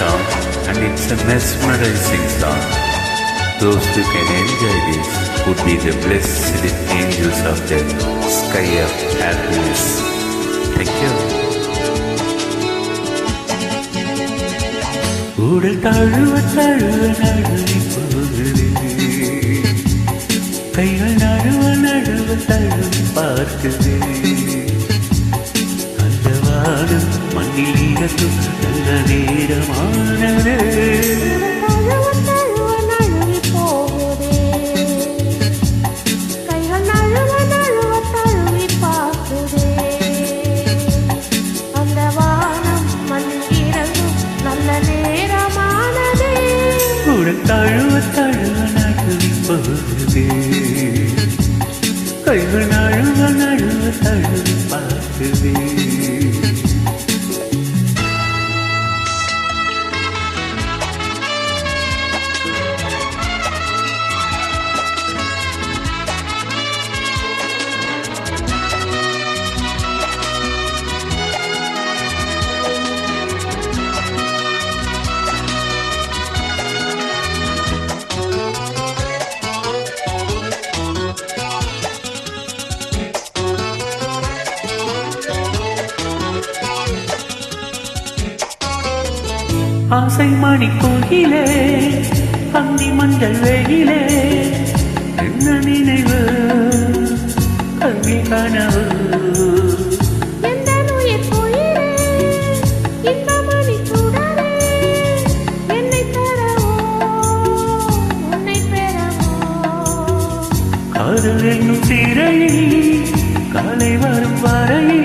song and it's a mesmerizing song. Those who can enjoy this would be the blessed angels of the sky of happiness. Thank you. உடல் தழுவ தழுவ நழுவி போகுது கைகள் நழுவ நழுவ தழுவி பார்க்குது மண்ணில் நல்ல நேரமானது தழுவ தழுவ நழுவி போகுதே கைகள் நழுவ நழுவ தழுவி பார்க்குதே. ஆசை மணி கோயிலே அந்தி மஞ்சள் வெயிலே என்ன நினைவு? கல்வி கனவு. காதல் என்னும் திரையில் காலை வரும் வரையில்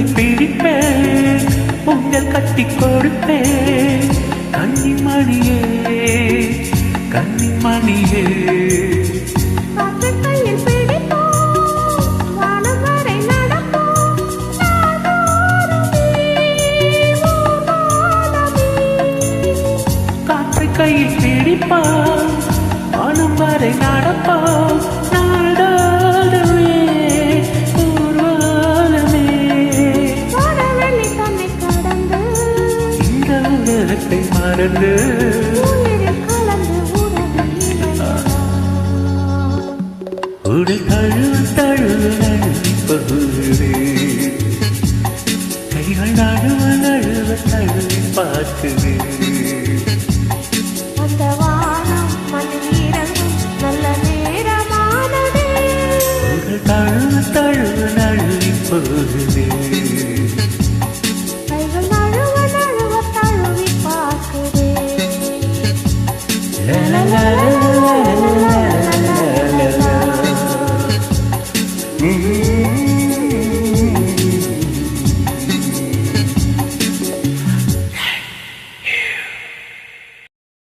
வானவில்லை பிடிப்பேன் உங்கள் கட்டி கொடுப்பேன். கன்னிமணியே கன்னிமணியே கையில் பிடிப்போம் உலகத்தை மறந்து. உடல் தழுவ தழுவ நழுவி போகுதே கைகள் நழுவ நழுவ தழுவி பார்க்குது தழுவ தழுவ நழுவி போகுது Mm-hmm.